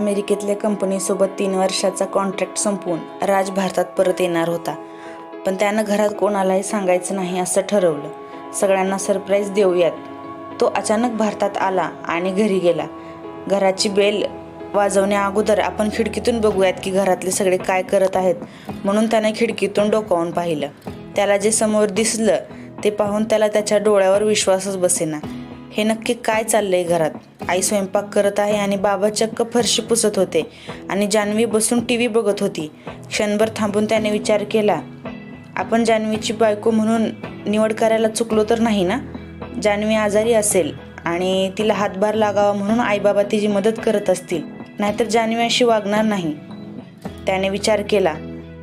अमेरिकेतल्या कंपनीसोबत तीन वर्षाचा कॉन्ट्रॅक्ट संपवून राज भारतात परत येणार होता. पण त्यानं घरात कोणालाही सांगायचं नाही असं ठरवलं. सगळ्यांना सरप्राईज देऊयात. तो अचानक भारतात आला आणि घरी गेला. घराची बेल वाजवण्या अगोदर आपण खिडकीतून बघूयात की घरातले सगळे काय करत आहेत म्हणून त्याने खिडकीतून डोकावून पाहिलं. त्याला जे समोर दिसलं ते पाहून त्याला त्याच्या डोळ्यावर विश्वासच बसेना. हे नक्की काय चाललंय घरात? आई स्वयंपाक करत आहे आणि बाबा चक्क फरशी पुसत होते. आणि जान्हवी बसून टी व्ही बघत होती. क्षणभर थांबून त्याने विचार केला आपण जान्हवीची बायको म्हणून निवड करायला चुकलो तर नाही ना? जान्हवी आजारी असेल आणि तिला हातभार लागावा म्हणून आईबाबा तिची मदत करत असतील. नाहीतर जान्हवी अशी वागणार नाही. त्याने विचार केला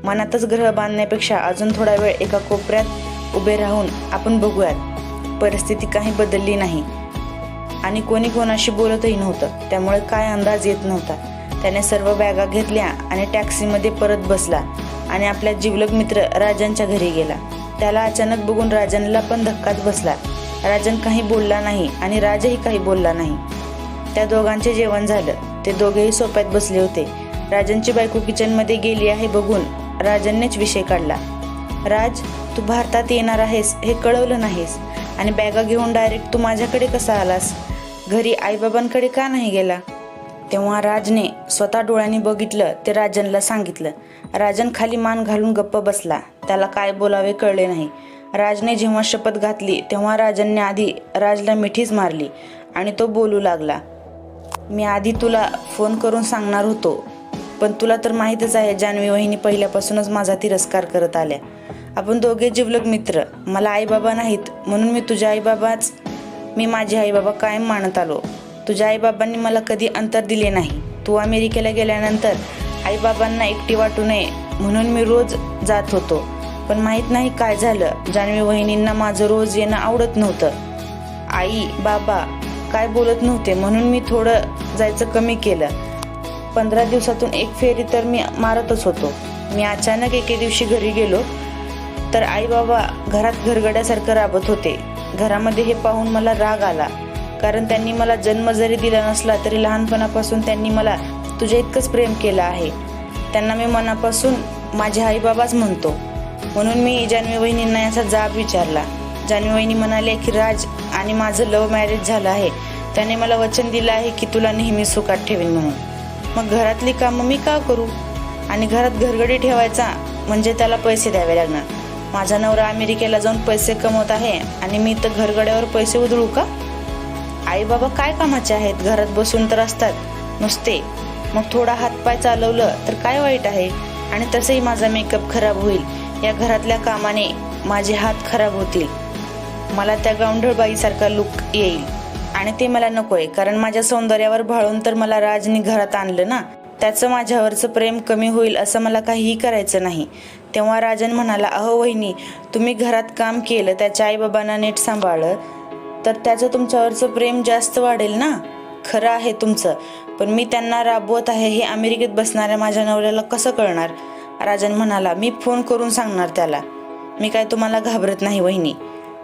मनातच ग्रह बांधण्यापेक्षा अजून थोडा वेळ एका कोपऱ्यात उभे राहून आपण बघूयात. परिस्थिती काही बदलली नाही. आणि कोणी कोणाशी बोलतही नव्हतं. त्यामुळे काय अंदाज येत नव्हता. त्याने सर्व बॅगा घेतल्या आणि टॅक्सीमध्ये परत बसला आणि आपल्या जिवलग मित्र राजनच्या घरी गेला. त्याला अचानक बघून राजनला पण धक्काच बसला. राजन काही बोलला नाही आणि राजही काही बोलला नाही. त्या दोघांचे जेवण झालं. ते दोघेही सोप्यात बसले होते. राजनची बायको किचनमध्ये गेली आहे बघून राजननेच विषय काढला. राज तू भारतात येणार आहेस हे कळवलं नाहीस. आणि बॅगा घेऊन डायरेक्ट तू माझ्याकडे कसा आलास? घरी आईबाबांकडे का नाही गेला? तेव्हा राजने स्वतः डोळ्यांनी बघितलं ते राजनला सांगितलं. राजन खाली मान घालून गप्प बसला. त्याला काय बोलावे कळले नाही. राजने जेव्हा शपथ घातली तेव्हा राजनने आधी राजला मिठीच मारली आणि तो बोलू लागला मी आधी तुला फोन करून सांगणार होतो पण तुला तर माहीतच आहे जान्हवी वहिनी पहिल्यापासूनच माझा तिरस्कार करत आल्या. आपण दोघे जिवलग मित्र. मला आईबाबा नाहीत म्हणून मी तुझ्या आईबाबाच मी माझे आईबाबा कायम मानत आलो. तुझ्या आईबाबांनी मला कधी अंतर दिले नाही. तू अमेरिकेला गेल्यानंतर आईबाबांना एकटी वाटू नये म्हणून मी रोज जात होतो. पण माहीत नाही काय झालं. जान्हवी वहिनींना माझं रोज येणं आवडत नव्हतं. आई बाबा काय बोलत नव्हते म्हणून मी थोडं जायचं कमी केलं. पंधरा दिवसातून एक फेरी तर मी मारतच होतो. मी अचानक एके दिवशी घरी गेलो. तर आई बाबा घरात घरगड्यासारखं राबत होते. घरामध्ये हे पाहून मला राग आला. कारण त्यांनी मला जन्म जरी दिला नसला तरी लहानपणापासून त्यांनी मला तुझ्या इतकंच प्रेम केलं आहे. त्यांना मी मनापासून माझे आईबाबाच म्हणतो. म्हणून मी जान्हवी वहिनींना याचा जाब विचारला. जान्हवी वहिनी म्हणाले की राज आणि माझं लव्ह मॅरेज झालं आहे. त्याने मला वचन दिलं आहे की तुला नेहमी सुखात ठेवीन म्हणून. मग घरातली कामं मी का करू? आणि घरात घरगडी ठेवायचा म्हणजे त्याला पैसे द्यावे लागणार. माझा नवरा अमेरिकेला जाऊन पैसे कमवत आहे आणि मी तर घरगड्यावर पैसे उधळू का? आई बाबा काय कामाचे आहेत? घरात बसून तर असतात. नुसते. मग थोडा हातपाय चालवलं तर काय वाईट आहे? आणि तसंही माझा मेकअप खराब होईल. या घरातल्या कामाने माझे हात खराब होतील. मला त्या गावंढळबाईसारखा लुक येईल. आणि ते मला नकोय कारण माझ्या सौंदर्यावर भाळून तर मला राजनी घरात आणलं ना? त्याचं माझ्यावरचं प्रेम कमी होईल असं मला काहीही करायचं नाही. तेव्हा राजन म्हणाला अहो वहिनी तुम्ही घरात काम केलं त्याच्या आईबाबांना नीट सांभाळलं तर त्याचं तुमच्यावरचं प्रेम जास्त वाढेल ना? खरं आहे तुमचं पण मी त्यांना राबवत आहे हे अमेरिकेत बसणाऱ्या माझ्या नवऱ्याला कसं कळणार? राजन म्हणाला मी फोन करून सांगणार त्याला. मी काय तुम्हाला घाबरत नाही वहिनी.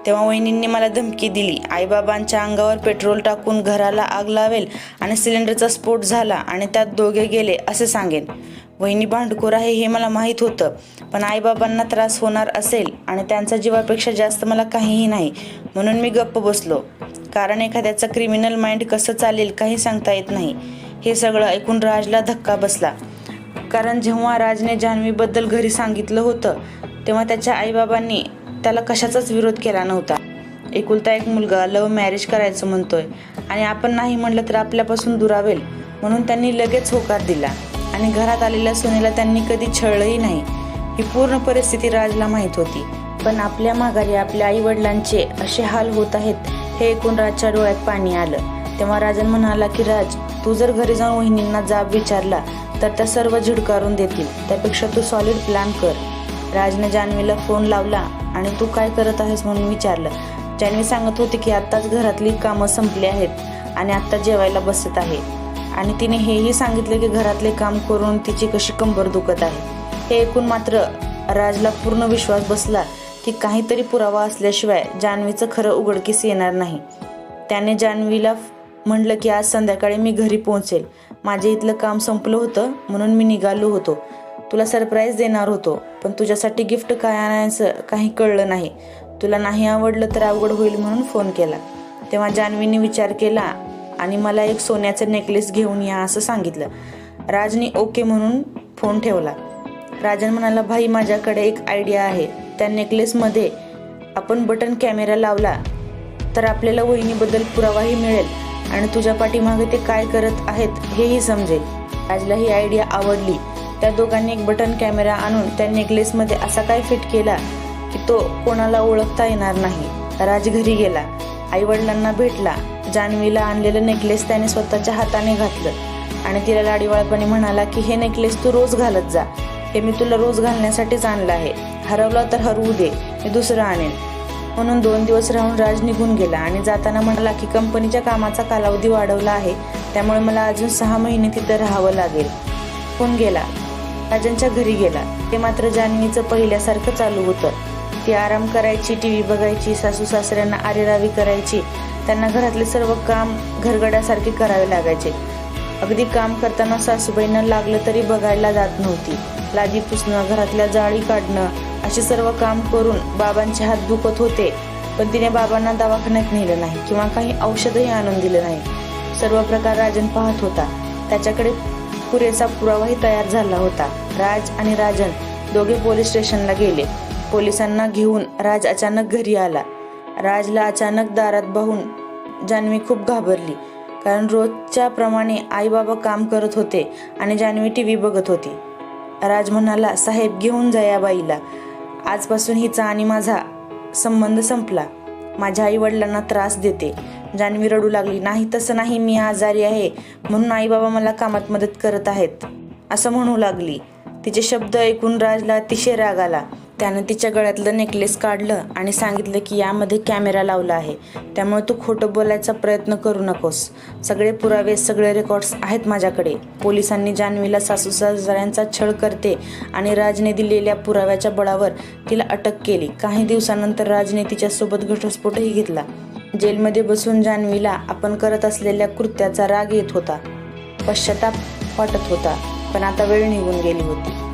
तेव्हा वहिनींनी मला धमकी दिली. आईबाबांच्या अंगावर पेट्रोल टाकून घराला आग लावेल आणि सिलेंडरचा स्फोट झाला आणि त्यात दोघे गेले असे सांगेन. वहिनी भांडखोर आहे हे मला माहीत होतं पण आईबाबांना त्रास होणार असेल आणि त्यांच्या जीवापेक्षा जास्त मला काहीही नाही म्हणून मी गप्प बसलो. कारण एखाद्याचं क्रिमिनल माइंड कसं चालेल काही सांगता येत नाही. हे सगळं ऐकून राजला धक्का बसला. कारण जेव्हा राजने जान्हवीबद्दल घरी सांगितलं होतं तेव्हा त्याच्या आईबाबांनी त्याला कशाचाच विरोध केला नव्हता. एकुलता एक मुलगा लव्ह मॅरेज करायचं म्हणतोय आणि आपण नाही म्हणलं तर आपल्यापासून दुरावेल म्हणून त्यांनी लगेच होकार दिला. आणि घरात आलेल्या सुनेला त्यांनी कधी छळलंही नाही. ही पूर्ण परिस्थिती राजला माहीत होती. पण आपल्या माघारी आपल्या आई वडिलांचे असे हाल होत आहेत हे ऐकून राजच्या डोळ्यात पाणी आलं. तेव्हा राजन म्हणाला की राज तू जर घरी जाऊन वहिनींना जाब विचारला तर त्या सर्व झिडकारून देतील. त्यापेक्षा तू सॉलिड प्लॅन कर. राजने जान्हवीला फोन लावला आणि तू काय करत आहेस म्हणून विचारलं. जान्हवी सांगत होती की आत्ताच घरातली कामं संपली आहेत आणि आत्ता जेवायला बसत आहे. आणि तिने हेही सांगितले की घरातले काम करून तिची कशी कंबर दुखत आहे. हे ऐकून मात्र राजला पूर्ण विश्वास बसला की काहीतरी पुरावा असल्याशिवाय जान्हवीचं खरं उघडकीस येणार नाही. त्याने जान्हवीला म्हणलं की आज संध्याकाळी मी घरी पोहोचेल. माझे इथलं काम संपलं होतं म्हणून मी निघालो होतो. तुला सरप्राईज देणार होतो पण तुझ्यासाठी गिफ्ट काय आणायचं काही कळलं नाही. तुला नाही आवडलं तर अवघड होईल म्हणून फोन केला. तेव्हा जान्हवीने विचार केला आणि मला एक सोन्याचं नेकलेस घेऊन या असं सांगितलं. राजनी ओके म्हणून फोन ठेवला. राजन म्हणाला भाई माझ्याकडे एक आयडिया आहे. त्या नेकलेसमध्ये आपण बटन कॅमेरा लावला तर आपल्याला वहिनीबद्दल पुरावाही मिळेल आणि तुझ्या पाठीमागे ते काय करत आहेत हेही समजेल. राजला ही आयडिया आवडली. त्या दोघांनी एक बटन कॅमेरा आणून त्या नेकलेसमध्ये असा काय फिट केला की तो कोणाला ओळखता येणार नाही. राज घरी गेला. आईवडिलांना भेटला. जान्हवीला आणलेलं नेकलेस त्याने स्वतःच्या हाताने घातलं. आणि तिला लाडीवाळपणे म्हणाला की हे नेकलेस तू रोज घालत जा. हे मी तुला रोज घालण्यासाठीच आणलं आहे. हरवला तर हरवू दे. मी दुसरं आणेन. म्हणून दोन दिवस राहून राज निघून गेला आणि जाताना म्हणाला की कंपनीच्या कामाचा कालावधी वाढवला आहे. त्यामुळे मला अजून सहा महिने तिथं राहावं लागेल. फोन गेला. राजांच्या घरी गेला. ते मात्र जान्हवीचं पहिल्यासारखं चालू होतं. ती आराम करायची टी व्ही बघायची सासू सासऱ्यांना आरेरावी करायची. त्यांना घरातले सर्व काम घरगड्यासारखे करावे लागायचे. अगदी काम करताना सासूबाईंना लागलं तरी बघायला जात नव्हती. लादी पुसणं घरातल्या जाळी काढणं असे सर्व काम करून बाबांचे हात दुखत होते. पण तिने बाबांना दवाखान्यात नेलं नाही किंवा काही औषधही आणून दिलं नाही. सर्व प्रकार राजन पाहत होता. त्याच्याकडे पुरेसा पुरावाही तयार झाला होता. राज आणि राजन दोघे पोलीस स्टेशनला गेले. पोलिसांना घेऊन राज अचानक घरी आला. राजला अचानक दारात बहून जान्हवी खूप घाबरली कारण रोजच्या प्रमाणे आईबाबा काम करत होते आणि जान्हवी टी व्ही बघत होती. राज म्हणाला साहेब घेऊन जा या बाईला. आजपासून हिचा आणि माझा संबंध संपला. माझ्या आई वडिलांना त्रास देते जान्हवी रडू लागली नाही तसं नाही मी आजारी आहे. म्हणून आई बाबा मला कामात मदत करत आहेत. असं म्हणू लागली. तिचे शब्द ऐकून राजला अतिशय राग आला. त्यानं तिच्या गळ्यातलं नेकलेस काढलं आणि सांगितलं की यामध्ये कॅमेरा लावला आहे. त्यामुळे तू खोटं बोलायचा प्रयत्न करू नकोस. सगळे पुरावे सगळे रेकॉर्ड्स आहेत माझ्याकडे. पोलिसांनी जान्हवीला सासू सासऱ्यांचा छळ करते आणि राजने दिलेल्या पुराव्याच्या बळावर तिला अटक केली. काही दिवसानंतर राजने तिच्यासोबत घटस्फोटही घेतला. जेलमध्ये बसून जान्हवीला आपण करत असलेल्या कृत्याचा राग येत होता. पश्चाताप वाटत होता. पण आता वेळ निघून गेली होती.